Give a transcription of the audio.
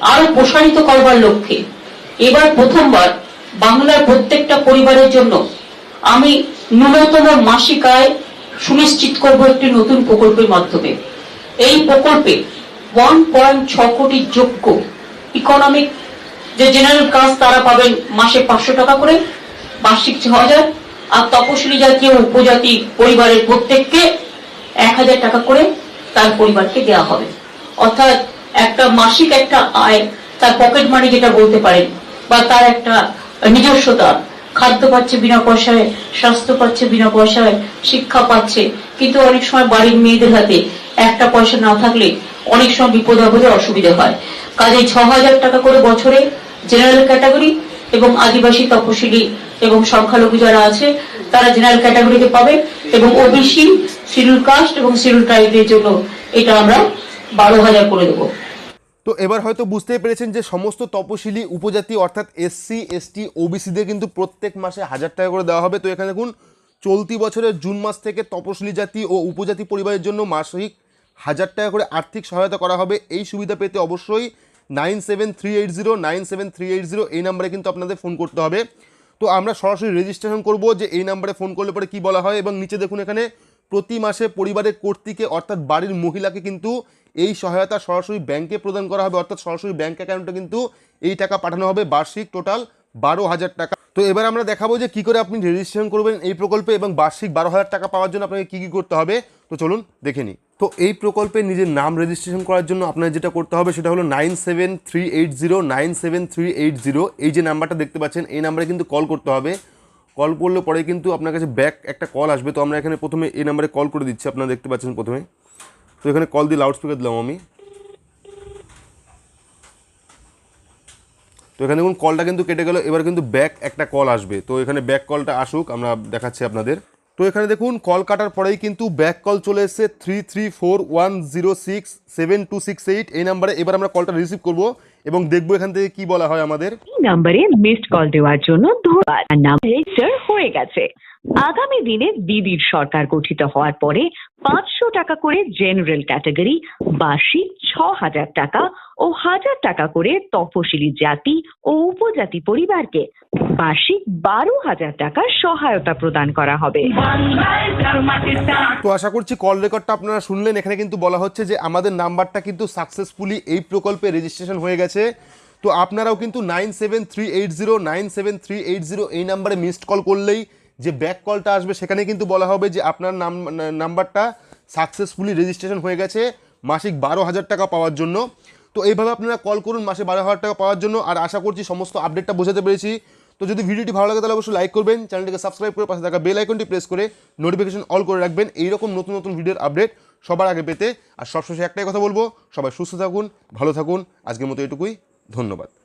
আরও প্রসারিত করবার লক্ষ্যে। এবার প্রথমবার বাংলার প্রত্যেকটা পরিবারের জন্য আমি ন্যূনতম মাসিক আয় সুনিশ্চিত করব একটি নতুন প্রকল্পের মাধ্যমে। এই প্রকল্পে ওয়ান পয়েন্ট ছ কোটি যোগ্য ইকোনমিক যে জেনারেল কাজ তারা পাবেন মাসে পাঁচশো টাকা করে, বার্ষিক ছ হাজার, আর তপশিলি জাতীয় উপজাতি পরিবারের প্রত্যেককে এক হাজার টাকা করে তার পরিবারকে দেওয়া হবে। অর্থাৎ একটা মাসিক একটা আয় তার পকেট মানি যেটা বলতে পারেন, বা তার একটা নিজস্বতা, খাদ্য পাচ্ছে বিনা পয়সায়, স্বাস্থ্য পাচ্ছে বিনা পয়সায়, শিক্ষা পাচ্ছে, কিন্তু অনেক সময় বাড়ির মেয়েদের হাতে একটা পয়সা না থাকলে অনেক সময় বিপদ আপদে অসুবিধা হয়। কাজে ছ হাজার টাকা করে বছরে জেনারেল ক্যাটাগরি এবং আদিবাসী তপশিলি এবং সংখ্যালঘু যারা আছে, তারা জেনারেল ক্যাটাগরিতে পাবে এবং ওবিসি শিডিউল কাস্ট এবং শিডিউল ট্রাইবের জন্য এটা আমরা বারো হাজার করে দেবো। তো এবার হয়তো বুঝতেই পেরেছেন যে সমস্ত তপশিলি উপজাতি, অর্থাৎ এসসি এসটি ওবিসিদের কিন্তু প্রত্যেক মাসে হাজার টাকা করে দেওয়া হবে। তো এখানে দেখুন, চলতি বছরের জুন মাস থেকে তপশিলি জাতি ও উপজাতি পরিবারের জন্য মাসিক হাজার টাকা করে আর্থিক সহায়তা করা হবে। এই সুবিধা পেতে অবশ্যই nine seven three eight zero, nine seven three eight zero এই নাম্বারে কিন্তু আপনাদের ফোন করতে হবে। তো আমরা সরাসরি রেজিস্ট্রেশন করব যে এই নাম্বারে ফোন করলে পরে কি বলা হয় এবং নিচে দেখুন এখানে প্রতি মাসে পরিবারের কর্তৃকে, অর্থাৎ বাড়ির মহিলাকে কিন্তু এই সহায়তা সরাসরি ব্যাংকে প্রদান করা হবে। অর্থাৎ সরাসরি ব্যাংক অ্যাকাউন্টে কিন্তু এই টাকা পাঠানো হবে। বার্ষিক টোটাল বারো হাজার টাকা। তো এবার আমরা দেখাবো যে কি করে আপনি রেজিস্ট্রেশন করবেন এই প্রকল্পে এবং বার্ষিক বারো হাজার টাকা পাওয়ার জন্য আপনাকে কী কী করতে হবে। তো চলুন দেখে নিই। তো এই প্রকল্পে নিজের নাম রেজিস্ট্রেশন করার জন্য আপনার যেটা করতে হবে সেটা হলো nine seven three eight zero, nine seven three eight zero. এই যে নাম্বারটা দেখতে পাচ্ছেন, এই নাম্বারে কিন্তু কল করতে হবে। কল করলে পরে কিন্তু আপনার কাছে ব্যাক একটা কল আসবে। তো আমরা এখানে প্রথমে এই নাম্বারে কল করে দিচ্ছি, আপনারা দেখতে পাচ্ছেন প্রথমে। তো এখানে কল দিয়ে লাউড স্পিকার দিলাম আমি। তো এখানে দেখুন কলটা কিন্তু কেটে গেল, এবার কিন্তু ব্যাক একটা কল আসবে। তো এখানে ব্যাক কলটা আসুক, আমরা দেখাচ্ছি আপনাদের। তো এখানে দেখুন কল কাটার পরেই কিন্তু ব্যাক কল চলে এসেছে three three four one zero six seven two six eight এই নাম্বারে এবার আমরা কলটা রিসিভ করব। এবং দেখব এখান থেকে কি বলা হয় আমাদের। এই নাম্বারে মিসড কল দেওয়ার জন্য ধন্যবাদ। নাম রেজিস্টার হয়ে গেছে। আগামী দিনে দিদির সরকার গঠিত হওয়ার পরে পাঁচশো টাকা করে জেনারেল ক্যাটাগরি বার্ষিক ছ হাজার টাকা ও হাজার টাকা করে তফসিলি জাতি ও উপজাতি পরিবারকে বার্ষিক বারো হাজার টাকা সহায়তা প্রদান করা হবে। তো আশা করছি কল রেকর্ডটা আপনারা শুনলেন। এখানে কিন্তু বলা হচ্ছে যে আমাদের নাম্বারটা কিন্তু সাকসেসফুলি এই প্রকল্পে রেজিস্ট্রেশন হয়ে গেছে। তো আপনারাও কিন্তু nine seven three eight zero nine seven three eight zero এই নাম্বারে মিসড কল করলেই যে ব্যাক কলটা আসবে, সেখানে কিন্তু বলা হবে যে আপনার নাম, নাম্বারটা সাকসেসফুলি রেজিস্ট্রেশন হয়ে গেছে। মাসিক বারো হাজার টাকা পাওয়ার জন্য। তো এইভাবে আপনারা কল করুন মাসে বারো হাজার টাকা পাওয়ার জন্য। আর আশা করছি সমস্ত আপডেটটা বোঝাতে পেরেছি। তো যদি ভিডিওটি ভালো লাগে তাহলে অবশ্যই লাইক করবেন, চ্যানেলটিকে সাবস্ক্রাইব করে পাশে থাকা বেল আইকনটি প্রেস করে নোটিফিকেশন অল করে রাখবেন। এইরকম নতুন নতুন ভিডিওর আপডেট সবার আগে পেতে। আর সবশেষে একটাই কথা বলব, সবাই সুস্থ থাকুন, ভালো থাকুন। আজকের মতো এটুকুই, ধন্যবাদ।